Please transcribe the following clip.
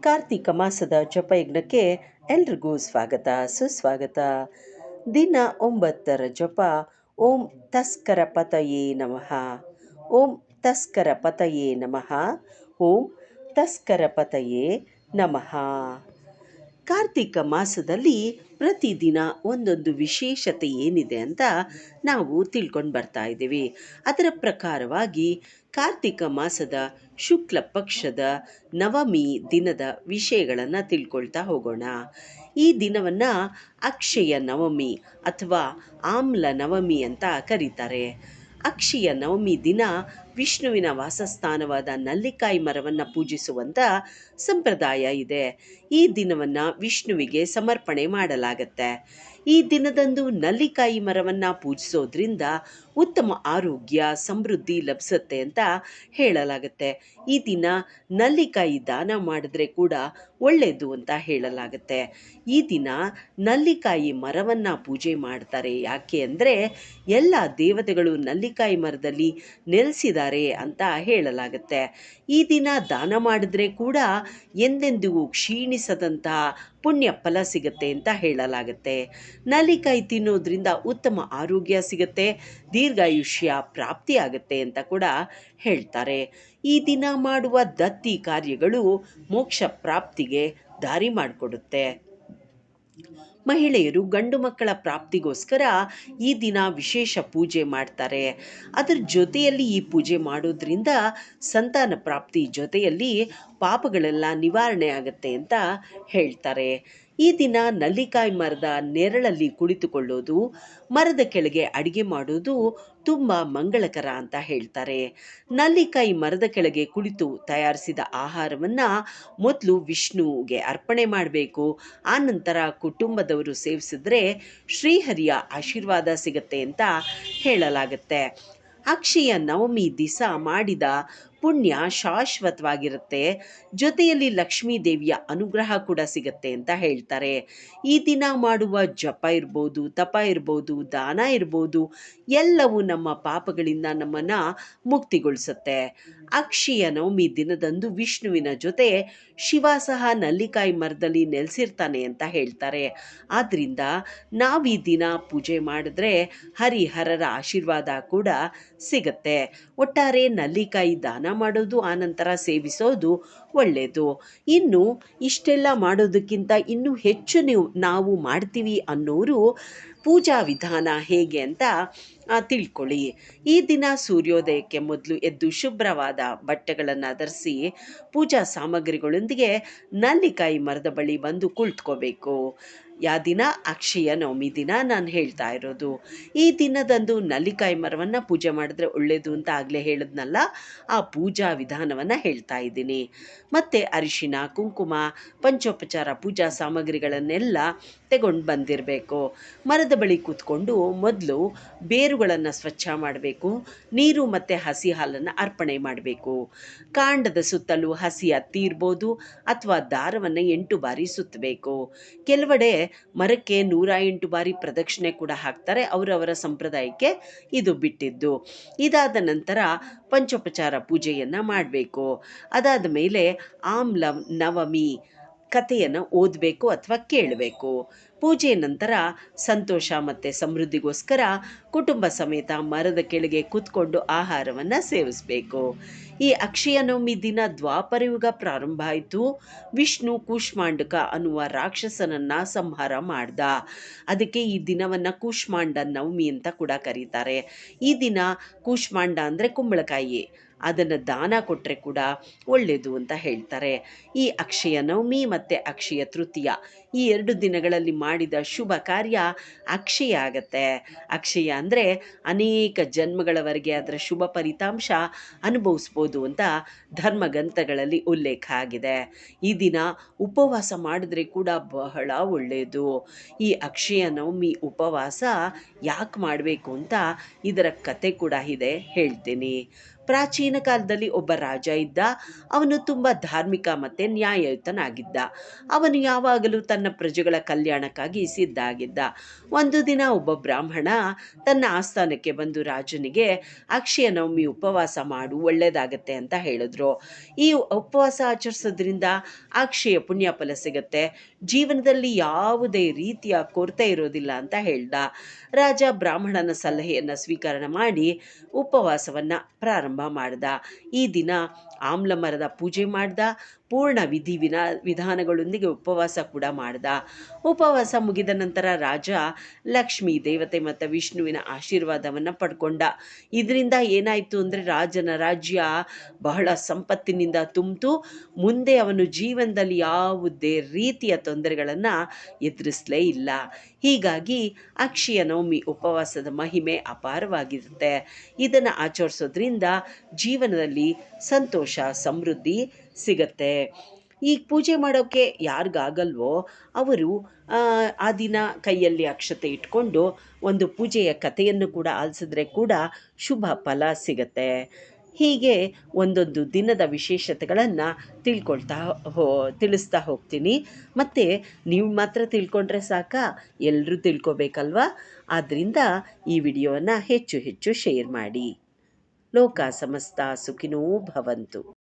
ಕಾರ್ತಿಕ ಮಾಸದ ಜಪಯಜ್ಞಕ್ಕೆ ಎಲ್ರಿಗೂ ಸ್ವಾಗತ, ಸುಸ್ವಾಗತ. ದಿನ ಒಂಬತ್ತರ ಜಪ, ಓಂ ತಸ್ಕರ ಪತಯೇ ನಮಃ. ಓಂ ತಸ್ಕರ ಪತಯೇ ನಮಃ. ಓಂ ತಸ್ಕರ ಪತಯೇ ನಮಃ. ಕಾರ್ತಿಕ ಮಾಸದಲ್ಲಿ ಪ್ರತಿದಿನ ಒಂದೊಂದು ವಿಶೇಷತೆ ಏನಿದೆ ಅಂತ ನಾವು ತಿಳ್ಕೊಂಡು ಬರ್ತಾ ಇದ್ದೀವಿ. ಅದರ ಪ್ರಕಾರವಾಗಿ ಕಾರ್ತಿಕ ಮಾಸದ ಶುಕ್ಲ ಪಕ್ಷದ ನವಮಿ ದಿನದ ವಿಷಯಗಳನ್ನು ತಿಳ್ಕೊಳ್ತಾ ಹೋಗೋಣ. ಈ ದಿನವನ್ನು ಅಕ್ಷಯ ನವಮಿ ಅಥವಾ ಆಮ್ಲ ನವಮಿ ಅಂತ ಕರೀತಾರೆ. ಅಕ್ಷಯ ನವಮಿ ದಿನ ವಿಷ್ಣುವಿನ ವಾಸಸ್ಥಾನವಾದ ನಲ್ಲಿಕಾಯಿ ಮರವನ್ನು ಪೂಜಿಸುವಂಥ ಸಂಪ್ರದಾಯ ಇದೆ. ಈ ದಿನವನ್ನು ವಿಷ್ಣುವಿಗೆ ಸಮರ್ಪಣೆ ಮಾಡಲಾಗತ್ತೆ. ಈ ದಿನದಂದು ನಲ್ಲಿಕಾಯಿ ಮರವನ್ನು ಪೂಜಿಸೋದ್ರಿಂದ ಉತ್ತಮ ಆರೋಗ್ಯ, ಸಮೃದ್ಧಿ ಲಭಿಸುತ್ತೆ ಅಂತ ಹೇಳಲಾಗುತ್ತೆ. ಈ ದಿನ ನಲ್ಲಿಕಾಯಿ ದಾನ ಮಾಡಿದ್ರೆ ಕೂಡ ಒಳ್ಳೆಯದು ಅಂತ ಹೇಳಲಾಗುತ್ತೆ. ಈ ದಿನ ನಲ್ಲಿಕಾಯಿ ಮರವನ್ನು ಪೂಜೆ ಮಾಡ್ತಾರೆ. ಯಾಕೆ ಅಂದರೆ ಎಲ್ಲ ದೇವತೆಗಳು ನಲ್ಲಿಕಾಯಿ ಮರದಲ್ಲಿ ನೆಲೆಸಿದ್ದಾರೆ ಅಂತ ಹೇಳಲಾಗುತ್ತೆ. ಈ ದಿನ ದಾನ ಮಾಡಿದ್ರೆ ಕೂಡ ಎಂದೆಂದಿಗೂ ಕ್ಷೀಣಿಸದಂತಹ ಪುಣ್ಯ ಫಲ ಸಿಗುತ್ತೆ ಅಂತ ಹೇಳಲಾಗುತ್ತೆ. ನಲ್ಲಿಕಾಯಿ ತಿನ್ನೋದ್ರಿಂದ ಉತ್ತಮ ಆರೋಗ್ಯ ಸಿಗುತ್ತೆ, ದೀರ್ಘಾಯುಷ್ಯ ಪ್ರಾಪ್ತಿಯಾಗುತ್ತೆ ಅಂತ ಕೂಡ ಹೇಳ್ತಾರೆ. ಈ ದಿನ ಮಾಡುವ ದತ್ತಿ ಕಾರ್ಯಗಳು ಮೋಕ್ಷ ಪ್ರಾಪ್ತಿಗೆ ದಾರಿ ಮಾಡಿಕೊಡುತ್ತೆ. ಮಹಿಳೆಯರು ಗಂಡು ಮಕ್ಕಳ ಪ್ರಾಪ್ತಿಗೋಸ್ಕರ ಈ ದಿನ ವಿಶೇಷ ಪೂಜೆ ಮಾಡ್ತಾರೆ. ಅದರ ಜೊತೆಯಲ್ಲಿ ಈ ಪೂಜೆ ಮಾಡೋದ್ರಿಂದ ಸಂತಾನ ಪ್ರಾಪ್ತಿ ಜೊತೆಯಲ್ಲಿ ಪಾಪಗಳೆಲ್ಲ ನಿವಾರಣೆ ಆಗುತ್ತೆ ಅಂತ ಹೇಳ್ತಾರೆ. ಈ ದಿನ ನಲ್ಲಿಕಾಯಿ ಮರದ ನೆರಳಲ್ಲಿ ಕುಳಿತುಕೊಳ್ಳೋದು, ಮರದ ಕೆಳಗೆ ಅಡಿಗೆ ಮಾಡೋದು ತುಂಬ ಮಂಗಳಕರ ಅಂತ ಹೇಳ್ತಾರೆ. ನಲ್ಲಿಕಾಯಿ ಮರದ ಕೆಳಗೆ ಕುಳಿತು ತಯಾರಿಸಿದ ಆಹಾರವನ್ನು ಮೊದಲು ವಿಷ್ಣುವಿಗೆ ಅರ್ಪಣೆ ಮಾಡಬೇಕು. ಆನಂತರ ನಂತರ ಕುಟುಂಬದವರು ಸೇವಿಸಿದ್ರೆ ಶ್ರೀಹರಿಯ ಆಶೀರ್ವಾದ ಸಿಗತ್ತೆ ಅಂತ ಹೇಳಲಾಗುತ್ತೆ. ಅಕ್ಷಯ ನವಮಿ ದಿಸ ಮಾಡಿದ ಪುಣ್ಯ ಶಾಶ್ವತವಾಗಿರುತ್ತೆ. ಜೊತೆಯಲ್ಲಿ ಲಕ್ಷ್ಮೀ ದೇವಿಯ ಅನುಗ್ರಹ ಕೂಡ ಸಿಗುತ್ತೆ ಅಂತ ಹೇಳ್ತಾರೆ. ಈ ದಿನ ಮಾಡುವ ಜಪ ಇರ್ಬೋದು, ತಪ ಇರ್ಬೋದು, ದಾನ ಇರ್ಬೋದು, ಎಲ್ಲವೂ ನಮ್ಮ ಪಾಪಗಳಿಂದ ನಮ್ಮನ್ನು ಮುಕ್ತಿಗೊಳಿಸುತ್ತೆ. ಅಕ್ಷಯ ನವಮಿ ದಿನದಂದು ವಿಷ್ಣುವಿನ ಜೊತೆ ಶಿವ ಸಹ ನಲ್ಲಿಕಾಯಿ ಮರದಲ್ಲಿ ನೆಲೆಸಿರ್ತಾನೆ ಅಂತ ಹೇಳ್ತಾರೆ. ಆದ್ದರಿಂದ ನಾವು ಈ ದಿನ ಪೂಜೆ ಮಾಡಿದ್ರೆ ಹರಿಹರರ ಆಶೀರ್ವಾದ ಕೂಡ ಸಿಗುತ್ತೆ. ಒಟ್ಟಾರೆ ನಲ್ಲಿಕಾಯಿ ದಾನ ಮಾಡೋದು ಆನಂತರ ಸೇವಿಸೋದು ಒಳ್ಳೆಯದು ಇನ್ನು ಇಷ್ಟೆಲ್ಲ ಮಾಡೋದಕ್ಕಿಂತ ಇನ್ನೂ ಹೆಚ್ಚು ನೀವು, ನಾವು ಮಾಡ್ತೀವಿ ಅನ್ನೋರು ಪೂಜಾ ವಿಧಾನ ಹೇಗೆ ಅಂತ ತಿಳ್ಕೊಳ್ಳಿ. ಈ ದಿನ ಸೂರ್ಯೋದಯಕ್ಕೆ ಮೊದಲು ಎದ್ದು ಶುಭ್ರವಾದ ಬಟ್ಟೆಗಳನ್ನು ಧರಿಸಿ ಪೂಜಾ ಸಾಮಗ್ರಿಗಳೊಂದಿಗೆ ನಲ್ಲಿಕಾಯಿ ಮರದ ಬಳಿ ಬಂದು ಕುಳಿತುಕೋಬೇಕು. ಯಾ ದಿನ ಅಕ್ಷಯ ನವಮಿ ದಿನ ನಾನು ಹೇಳ್ತಾ ಇರೋದು. ಈ ದಿನದಂದು ನಲ್ಲಿಕಾಯಿ ಮರವನ್ನು ಪೂಜೆ ಮಾಡಿದ್ರೆ ಒಳ್ಳೆಯದು ಅಂತ ಆಗಲೇ ಹೇಳಿದ್ನಲ್ಲ, ಆ ಪೂಜಾ ವಿಧಾನವನ್ನು ಹೇಳ್ತಾ ಇದ್ದೀನಿ. ಮತ್ತು ಅರಿಶಿನ, ಕುಂಕುಮ, ಪಂಚೋಪಚಾರ, ಪೂಜಾ ಸಾಮಗ್ರಿಗಳನ್ನೆಲ್ಲ ತಗೊಂಡು ಬಂದಿರಬೇಕು. ಮರದ ಬಳಿ ಕೂತ್ಕೊಂಡು ಮೊದಲು ಬೇರುಗಳನ್ನು ಸ್ವಚ್ಛ ಮಾಡಬೇಕು, ನೀರು ಮತ್ತು ಹಸಿ ಹಾಲನ್ನು ಅರ್ಪಣೆ ಮಾಡಬೇಕು. ಕಾಂಡದ ಸುತ್ತಲೂ ಹಸಿ ಹತ್ತಿ ಇರ್ಬೋದು ಅಥವಾ ದಾರವನ್ನು ಎಂಟು ಬಾರಿ ಸುತ್ತಬೇಕು ಕೆಲವೆಡೆ ಮರಕ್ಕೆ ನೂರ ಎಂಟು ಬಾರಿ ಪ್ರದಕ್ಷಿಣೆ ಕೂಡ ಹಾಕ್ತಾರೆ ಅವರವರ ಸಂಪ್ರದಾಯಕ್ಕೆ ಇದು ಬಿಟ್ಟಿದ್ದು. ಇದಾದ ನಂತರ ಪಂಚೋಪಚಾರ ಪೂಜೆಯನ್ನು ಮಾಡಬೇಕು. ಅದಾದ ಮೇಲೆ ಆಮ್ಲ ನವಮಿ ಕಥೆಯನ್ನು ಓದಬೇಕು ಅಥವಾ ಕೇಳಬೇಕು. ಪೂಜೆಯ ನಂತರ ಸಂತೋಷ ಮತ್ತು ಸಮೃದ್ಧಿಗೋಸ್ಕರ ಕುಟುಂಬ ಸಮೇತ ಮರದ ಕೆಳಗೆ ಕೂತ್ಕೊಂಡು ಆಹಾರವನ್ನು ಸೇವಿಸಬೇಕು. ಈ ಅಕ್ಷಯ ನವಮಿ ದಿನ ದ್ವಾಪರಯುಗ ಪ್ರಾರಂಭ ಆಯಿತು. ವಿಷ್ಣು ಕೂಷ್ಮಾಂಡಕ ಅನ್ನುವ ರಾಕ್ಷಸನನ್ನು ಸಂಹಾರ ಮಾಡ್ದ. ಅದಕ್ಕೆ ಈ ದಿನವನ್ನು ಕೂಷ್ಮಾಂಡ ನವಮಿ ಅಂತ ಕೂಡ ಕರೀತಾರೆ. ಈ ದಿನ ಕೂಷ್ಮಾಂಡ ಅಂದರೆ ಕುಂಬಳಕಾಯಿ. ಅದನ್ನು ದಾನ ಕೊಟ್ಟರೆ ಕೂಡ ಒಳ್ಳೆಯದು ಅಂತ ಹೇಳ್ತಾರೆ. ಈ ಅಕ್ಷಯ ನವಮಿ ಮತ್ತು ಅಕ್ಷಯ ತೃತೀಯ ಈ ಎರಡು ದಿನಗಳಲ್ಲಿ ಮಾಡಿದ ಶುಭ ಕಾರ್ಯ ಅಕ್ಷಯ ಆಗತ್ತೆ. ಅಕ್ಷಯ ಅಂದರೆ ಅನೇಕ ಜನ್ಮಗಳವರೆಗೆ ಅದರ ಶುಭ ಫಲಿತಾಂಶ ಅನುಭವಿಸ್ಬೋದು ಅಂತ ಧರ್ಮಗ್ರಂಥಗಳಲ್ಲಿ ಉಲ್ಲೇಖ ಆಗಿದೆ. ಈ ದಿನ ಉಪವಾಸ ಮಾಡಿದ್ರೆ ಕೂಡ ಬಹಳ ಒಳ್ಳೆಯದು ಈ ಅಕ್ಷಯ ನವಮಿ ಉಪವಾಸ ಯಾಕೆ ಮಾಡಬೇಕು ಅಂತ ಇದರ ಕತೆ ಕೂಡ ಇದೆ. ಹೇಳ್ತೀನಿ. ಪ್ರಾಚೀನ ಕಾಲದಲ್ಲಿ ಒಬ್ಬ ರಾಜ ಇದ್ದ. ಅವನು ತುಂಬ ಧಾರ್ಮಿಕ ಮತ್ತು ನ್ಯಾಯಯುತನಾಗಿದ್ದ. ಅವನು ಯಾವಾಗಲೂ ತನ್ನ ಪ್ರಜೆಗಳ ಕಲ್ಯಾಣಕ್ಕಾಗಿ ಸಿದ್ಧ ಆಗಿದ್ದ. ಒಂದು ದಿನ ಒಬ್ಬ ಬ್ರಾಹ್ಮಣ ತನ್ನ ಆಸ್ಥಾನಕ್ಕೆ ಬಂದು ರಾಜನಿಗೆ, ಅಕ್ಷಯ ನವಮಿ ಉಪವಾಸ ಮಾಡು ಒಳ್ಳೆಯದಾಗತ್ತೆ ಅಂತ ಹೇಳಿದ್ರು. ಈ ಉಪವಾಸ ಆಚರಿಸೋದ್ರಿಂದ ಅಕ್ಷಯ ಪುಣ್ಯ ಫಲ ಸಿಗತ್ತೆ. ಜೀವನದಲ್ಲಿ ಯಾವುದೇ ರೀತಿಯ ಕೊರತೆ ಇರೋದಿಲ್ಲ ಅಂತ ಹೇಳ್ದ. ರಾಜ ಬ್ರಾಹ್ಮಣನ ಸಲಹೆಯನ್ನು ಸ್ವೀಕರಣ ಮಾಡಿ ಉಪವಾಸವನ್ನು ಪ್ರಾರಂಭ ಮಾಡ್ದ. ಈ ದಿನ ಆಮ್ಲ ಮರದ ಪೂಜೆ ಮಾಡ್ದ. ಪೂರ್ಣ ವಿಧಿ ವಿಧಾನಗಳೊಂದಿಗೆ ಉಪವಾಸ ಕೂಡ ಮಾಡ್ದ. ಉಪವಾಸ ಮುಗಿದ ನಂತರ ರಾಜ ಲಕ್ಷ್ಮೀ ದೇವತೆ ಮತ್ತು ವಿಷ್ಣುವಿನ ಆಶೀರ್ವಾದವನ್ನು ಪಡ್ಕೊಂಡ. ಇದರಿಂದ ಏನಾಯಿತು ಅಂದರೆ ರಾಜನ ರಾಜ್ಯ ಬಹಳ ಸಂಪತ್ತಿನಿಂದ ತುಂಬಿತು. ಮುಂದೆ ಅವನು ಜೀವನದಲ್ಲಿ ಯಾವುದೇ ರೀತಿಯ ತೊಂದರೆಗಳನ್ನು ಎದುರಿಸಲೇ ಇಲ್ಲ. ಹೀಗಾಗಿ ಅಕ್ಷಯ ನವಮಿ ಉಪವಾಸದ ಮಹಿಮೆ ಅಪಾರವಾಗಿರುತ್ತೆ. ಇದನ್ನು ಆಚರಿಸೋದ್ರಿಂದ ಜೀವನದಲ್ಲಿ ಸಂತೋಷ, ಸಮೃದ್ಧಿ ಸಿಗತ್ತೆ. ಈ ಪೂಜೆ ಮಾಡೋಕ್ಕೆ ಯಾರಿಗಾಗಲ್ವೋ ಅವರು, ಆ ದಿನ ಕೈಯಲ್ಲಿ ಅಕ್ಷತೆ ಇಟ್ಕೊಂಡು ಒಂದು ಪೂಜೆಯ ಕಥೆಯನ್ನು ಕೂಡ ಆಲಿಸಿದ್ರೆ ಕೂಡ ಶುಭ ಫಲ ಸಿಗತ್ತೆ. ಹೀಗೆ ಒಂದೊಂದು ದಿನದ ವಿಶೇಷತೆಗಳನ್ನು ತಿಳ್ಕೊಳ್ತಾ ಹೋ, ತಿಳಿಸ್ತಾ ಹೋಗ್ತೀನಿ. ಮತ್ತು ನೀವು ಮಾತ್ರ ತಿಳ್ಕೊಂಡ್ರೆ ಸಾಕಾ? ಎಲ್ಲರೂ ತಿಳ್ಕೊಬೇಕಲ್ವಾ? ಆದ್ದರಿಂದ ಈ ವಿಡಿಯೋವನ್ನು ಹೆಚ್ಚು ಹೆಚ್ಚು ಶೇರ್ ಮಾಡಿ. ಲೋಕ ಸಮಸ್ತ ಸುಖಿನೋ ಭವಂತು.